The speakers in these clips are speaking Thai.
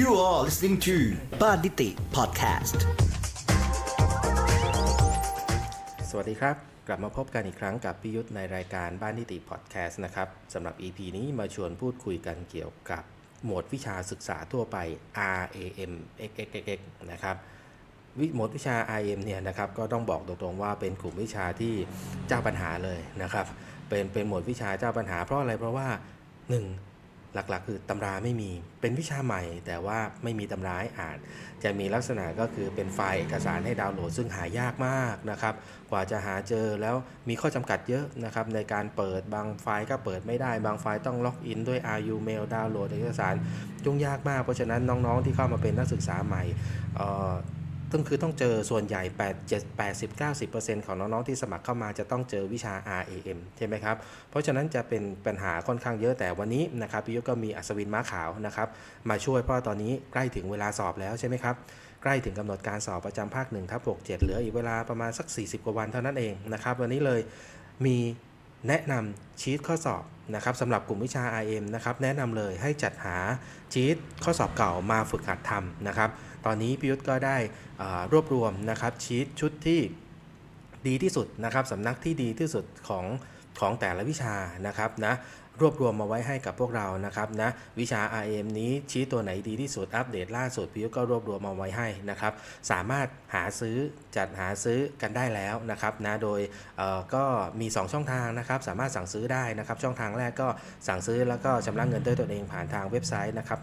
You are listening to บ้านนิติ podcast สวัสดีครับ กลับมาพบกันอีกครั้งกับพิยุทธ์ในรายการบ้านนิติพอดแคสต์นะครับสำหรับ EP นี้มาชวนพูดคุยกันเกี่ยวกับ หมวดวิชาศึกษาทั่วไป RAM XXX นะครับวิหมวดวิชา RM เนี่ยนะครับก็ต้องบอกตรงๆว่าเป็นกลุ่มวิชาที่เจ้าปัญหาเลยนะครับ เป็นเป็นหมวดวิชาเจ้าปัญหาเพราะอะไรเพราะว่า 1. หลักๆ คือตำราไม่มี เป็นวิชาใหม่ แต่ว่าไม่มีตำราให้อ่าน จะมีลักษณะก็คือเป็นไฟล์เอกสารให้ดาวน์โหลด ซึ่งหายากมากนะครับ กว่าจะหาเจอแล้วมีข้อจำกัดเยอะนะครับในการเปิดบางไฟล์ก็เปิดไม่ได้ บางไฟล์ต้องล็อกอินด้วย RU Mail ดาวน์โหลดเอกสารยุ่งยากมาก เพราะฉะนั้นน้องๆที่เข้ามาเป็นนักศึกษาใหม่เอ่อ ต้องคือต้องเจอส่วนใหญ่ 8 7 80 90 ของน้อง ๆ ที่สมัครเข้ามาจะต้องเจอวิชา RAM ใช่ไหมครับ เพราะฉะนั้นจะเป็นปัญหาค่อนข้างเยอะแต่วันนี้นะครับพี่ยุก็มีอัศวินม้าขาวนะครับ มาช่วยเพราะตอนนี้ใกล้ถึงเวลาสอบแล้วใช่ไหมครับ ใกล้ถึงกำหนดการสอบประจำภาค1ทับ6 7 เหลืออีกเวลาประมาณสัก 40 กว่าวันเท่านั้นเองนะครับ วันนี้เลยมีแนะนำชีตข้อสอบนะครับสำหรับกลุ่มวิชา RM นะครับแนะนำเลยให้จัดหาชีตข้อสอบเก่ามาฝึกหัดทำนะครับ ตอนนี้พิยุทธก็ได้รวบรวมนะครับชีตชุดที่ดีที่สุดนะครับสำนักที่ดีที่สุดของของแต่ละวิชานะครับนะ รวบรวมมาไว้ให้กับพวกเรานะครับนะวิชา RM นี้ชี้ตัวไหนดีที่สุดอัปเดตล่าสุดพิยุก็รวบรวมมาไว้ให้นะครับสามารถหาซื้อจัดหาซื้อกันได้แล้วนะครับนะโดยก็มี 2 ช่องทางนะครับสามารถสั่งซื้อได้นะครับช่องทางแรกก็สั่งซื้อแล้วก็ชำระเงินด้วยตนเองผ่านทางเว็บไซต์นะครับ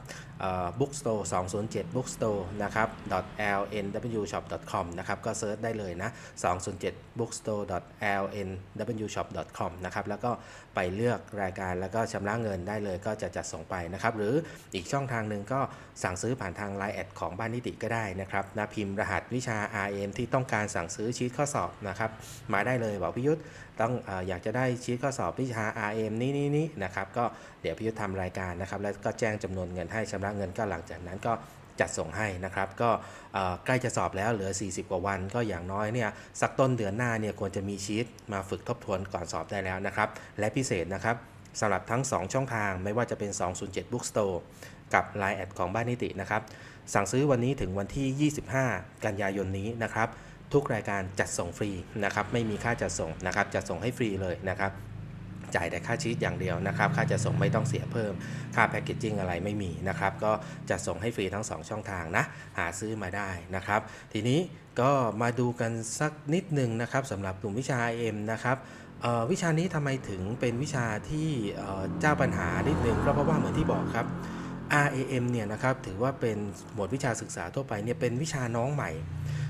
bookstore 207 bookstore นะครับ lnwshop.com นะครับก็เซิร์ชได้เลยนะ207 bookstore lnwshop com นะครับแล้วก็ไปเลือกรายการแล้วก็ชำระเงินได้เลยก็จะจัดส่งไปนะครับ หรืออีกช่องทางหนึ่งก็สั่งซื้อผ่านทาง Line แอดของบ้านนิติก็ได้นะครับนะพิมพ์รหัสวิชา RM ที่ต้องการสั่งซื้อชีตข้อสอบนะครับ มาได้เลยบอกพิยุทธต้องออยากจะได้ชีตข้อสอบวิชา RM นี้นี้นี้นะครับก็เดี๋ยวพิยุทธทำรายการนะครับ แล้วก็แจ้งจำนวนเงินให้ชำระเงินก็หลังจากนั้นก็จัดส่งให้นะครับ ก็ใกล้จะสอบแล้วเหลือ 40 กว่าวัน ก็อย่างน้อยเนี่ยสักต้นเดือนหน้าเนี่ยควรจะมีชีตมาฝึกทบทวนก่อนสอบได้แล้วนะครับ และพิเศษนะครับ สำหรับทั้ง 2 ช่องทางไม่ว่าจะเป็น 207 Bookstore กับ Line แอดของบ้านนิตินะครับ สั่งซื้อวันนี้ถึงวันที่ 25 กันยายนนี้นะครับ ทุกรายการจัดส่งฟรีนะครับ ไม่มีค่าจัดส่งนะครับ จัดส่งให้ฟรีเลยนะครับ จ่ายแต่ค่าชีตอย่างเดียวนะครับ ค่าจัดส่งไม่ต้องเสียเพิ่ม ค่าแพคเกจจิ้งอะไรไม่มีนะครับ ก็จะส่งให้ฟรีทั้ง 2 ช่องทางนะ หาซื้อมาได้นะครับ ทีนี้ก็มาดูกันสักนิดหนึ่งนะครับสำหรับกลุ่มวิชา IM นะครับ วิชานี้ทำไมถึงเป็นวิชาที่เอ่อเจ้าปัญหานิดนึงก็เพราะว่าเหมือนที่บอกครับ RAM เนี่ยนะครับถือว่าเป็นหมวดวิชาศึกษาทั่วไปเนี่ยเป็นวิชาน้องใหม่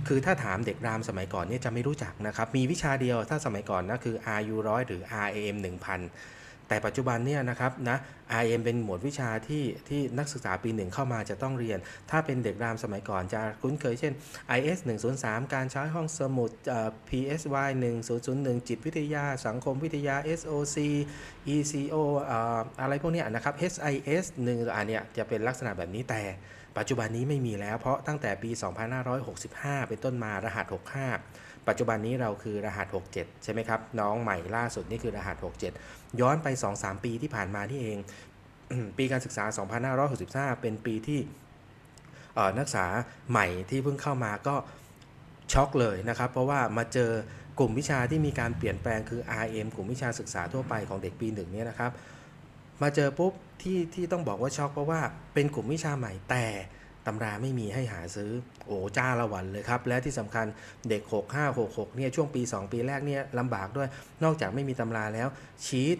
คือถ้าถามเด็กรามสมัยก่อนเนี่ยจะไม่รู้จักนะครับ มีวิชาเดียวถ้าสมัยก่อนนะคือ RU 100 หรือ RAM 1000 แต่ปัจจุบันเนี่ยนะครับนะ RM เป็นหมวดวิชาที่ที่นักศึกษาปีหนึ่งเข้ามาจะต้องเรียน ถ้าเป็นเด็กรามสมัยก่อนจะคุ้นเคยเช่น IS 103 การใช้ห้องสมุดเอ่อ PSY 1001 จิตวิทยา สังคมวิทยา SOC ECO เอ่ออะไรพวกนี้นะครับ SIS 1อันเนี้ยจะเป็นลักษณะแบบนี้แต่ปัจจุบันนี้ไม่มีแล้วเพราะตั้งแต่ปี 2565 เป็นต้นมารหัส 65 ปัจจุบันนี้เราคือรหัส 67 ใช่ไหมครับ น้องใหม่ล่าสุดนี่คือรหัส 67 ย้อนไป 2-3 ปีที่ผ่านมานี่เอง ปีการศึกษา 2565 เป็นปีที่นักศึกษาใหม่ที่เพิ่งเข้ามาก็ช็อกเลยนะครับ เพราะว่ามาเจอกลุ่มวิชาที่มีการเปลี่ยนแปลงคือ RM กลุ่มวิชาศึกษาทั่วไปของเด็กปีหนึ่งเนี่ยนะครับ มาเจอปุ๊บที่ที่ต้องบอกว่าช็อกเพราะว่าเป็นกลุ่มวิชาใหม่แต่ ตำราไม่มีให้หาซื้อ โอ้จ้าละวันเลยครับ และที่สำคัญเด็ก 6566เนี่ยช่วงปี 2 ปีแรกเนี่ยลำบากด้วย นอกจากไม่มีตำราแล้วชีต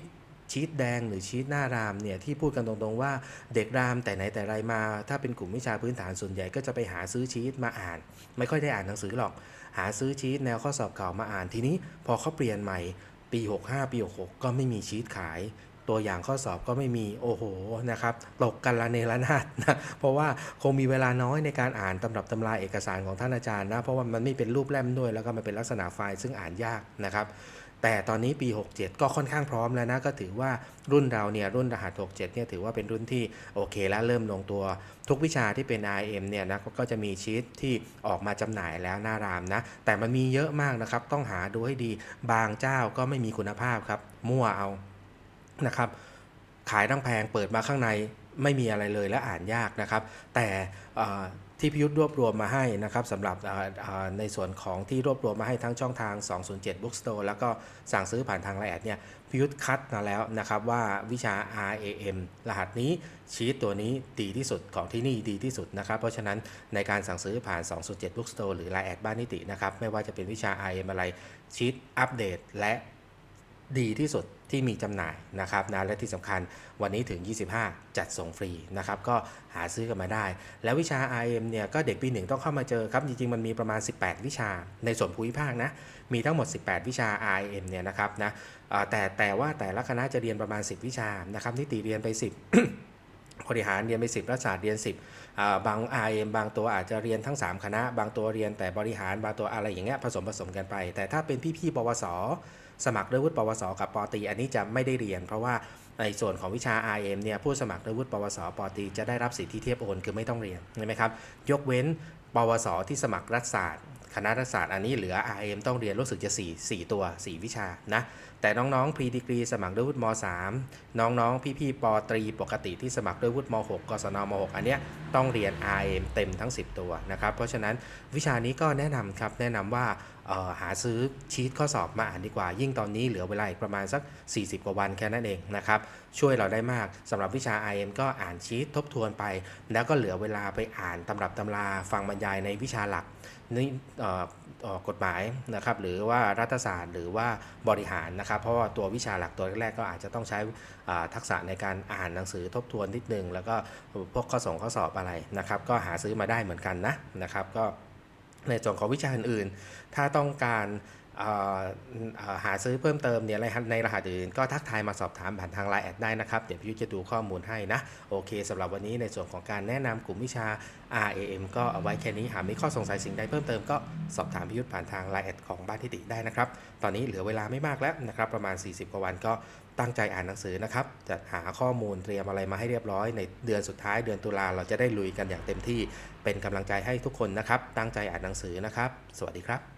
ชีตแดงหรือชีตหน้ารามเนี่ยที่พูดกันตรงๆว่าเด็กรามแต่ไหนแต่ไรมา ถ้าเป็นกลุ่มวิชาพื้นฐานส่วนใหญ่ก็จะไปหาซื้อชีตมาอ่าน ไม่ค่อยได้อ่านหนังสือหรอก หาซื้อชีตแนวข้อสอบเก่ามาอ่านทีนี้ พอเขาเปลี่ยนใหม่ปี 65 ปี 66 ก็ไม่มีชีตขาย ตัวอย่างข้อสอบก็ไม่มีโอ้โหนะครับตกกันละเนระนาดนะเพราะว่าคงมีเวลาน้อยในการอ่านตำรับตำราเอกสารของท่านอาจารย์นะเพราะว่ามันไม่เป็นรูปแล่มด้วย แล้วก็มันเป็นลักษณะไฟล์ซึ่งอ่านยากนะครับแต่ตอนนี้ปี 67 ก็ค่อนข้างพร้อมแล้วนะ ก็ถือว่ารุ่นเราเนี่ยรุ่นรหัส 67 เนี่ยถือว่าเป็นรุ่นที่โอเคแล้วเริ่มลงตัว ทุกวิชาที่เป็น RM เนี่ยนะก็จะมีชีตที่ออกมาจำหน่ายแล้วหน้ารามนะ แต่มันมีเยอะมากนะครับ ต้องหาดูให้ดีบางเจ้าก็ไม่มีคุณภาพครับ มั่วเอา นะครับขายตั้งแพงเปิดมาข้างในไม่มีอะไรเลยและอ่านยากนะครับ แต่ที่พิยุทธรวบรวมมาให้นะครับสำหรับในส่วนของที่รวบรวมมาให้ทั้งช่องทาง 207 Bookstore แล้วก็สั่งซื้อผ่านทางไลน์แอดเนี่ยพิยุทธคัดมาแล้วนะครับว่าวิชา RAM รหัสนี้ชีตตัวนี้ดีที่สุดของที่นี่ดีที่สุดนะครับ เพราะฉะนั้นในการสั่งซื้อผ่าน 207 Bookstore หรือ Line แอดบ้านนิตินะครับ ไม่ว่าจะเป็นวิชา RM อะไรชีตอัปเดตและ ดีที่สุดที่มีจำหน่ายนะครับนะและที่สำคัญวันนี้ถึง 25 จัดส่งฟรีนะครับก็หาซื้อกันมาได้ แล้ววิชา RM เนี่ยก็เด็กปีหนึ่งต้องเข้ามาเจอครับ จริงๆ มันมีประมาณ 18 วิชาในส่วนภูมิภาคนะ มีทั้งหมด 18 วิชา RM เนี่ยนะครับนะแต่แต่ว่าแต่ละคณะจะเรียนประมาณ 10 วิชานะครับนิติเรียนไป 10บริหารเรียนไป10รัฐศาสตร์เรียน 10 บาง RM บางตัวอาจจะเรียนทั้ง 3 คณะ บางตัวเรียนแต่บริหารบางตัวอะไรอย่างเงี้ยผสมผสมกันไป แต่ถ้าเป็นพี่ๆปวส สมัครด้วยวุฒิปวส กับปอตีอันนี้จะไม่ได้เรียน เพราะว่าในส่วนของวิชา RM เนี่ยผู้สมัครด้วยวุฒิปวส ปอตีจะได้รับสิทธิเทียบโอนคือไม่ต้องเรียนใช่ไหมครับยกเว้นปวส ที่สมัครรัฐศาสตร์คณะรัฐศาสตร์อันนี้เหลือ RM ต้องเรียนรู้สึกจะ 4 4 ตัว 4 วิชานะแต่น้องๆพรีดีกรีสมัครด้วยวุฒิม .3 น้องๆ พี่ๆปตรีปกติที่สมัครด้วยวุฒิม .6 กศนม .6 อันเนี้ยต้องเรียน RM เต็มทั้ง 10 ตัวนะครับ เพราะฉะนั้นวิชานี้ก็แนะนำครับแนะนำว่าหาซื้อชีตข้อสอบมาอ่านดีกว่า ยิ่งตอนนี้เหลือเวลาอีกประมาณสัก 40 กว่าวันแค่นั้นเองนะครับ ช่วยเราได้มากสำหรับวิชา IM ก็อ่านชีตทบทวนไป แล้วก็เหลือเวลาไปอ่านตำรับตำราฟังบรรยายในวิชาหลักนี่กฎหมายนะครับหรือว่ารัฐศาสตร์หรือว่าบริหารนะครับครับเพราะว่าตัววิชาหลักตัวแรกๆก็อาจจะต้องใช้ทักษะในการอ่านหนังสือทบทวนนิดนึง แล้วก็พวกข้อส่งข้อสอบอะไรนะครับก็หาซื้อมาได้เหมือนกันนะนะครับก็ในส่วนของวิชาอื่นๆ ถ้าต้องการ หาซื้อเพิ่มเติมเนี่ยในรหัสอื่นก็ทักทายมาสอบถามผ่านทางไลน์แอดได้นะครับ เดี๋ยวพี่ยุจะดูข้อมูลให้นะ โอเคสำหรับวันนี้ในส่วนของการแนะนำกลุ่มวิชา RAM ก็เอาไว้แค่นี้หากมีข้อสงสัยสิ่งใดเพิ่มเติมก็สอบถามพิยุทธผ่านทางไลน์แอดของบ้านทิติได้นะครับ ตอนนี้เหลือเวลาไม่มากแล้วนะครับประมาณ 40 กว่าวันก็ตั้งใจอ่านหนังสือนะครับจัดหาข้อมูลเตรียมอะไรมาให้เรียบร้อยในเดือนสุดท้ายเดือนตุลาเราจะได้ลุยกันอย่างเต็มที่เป็นกำลังใจให้ทุกคนนะครับ ตั้งใจอ่านหนังสือนะครับ สวัสดีครับ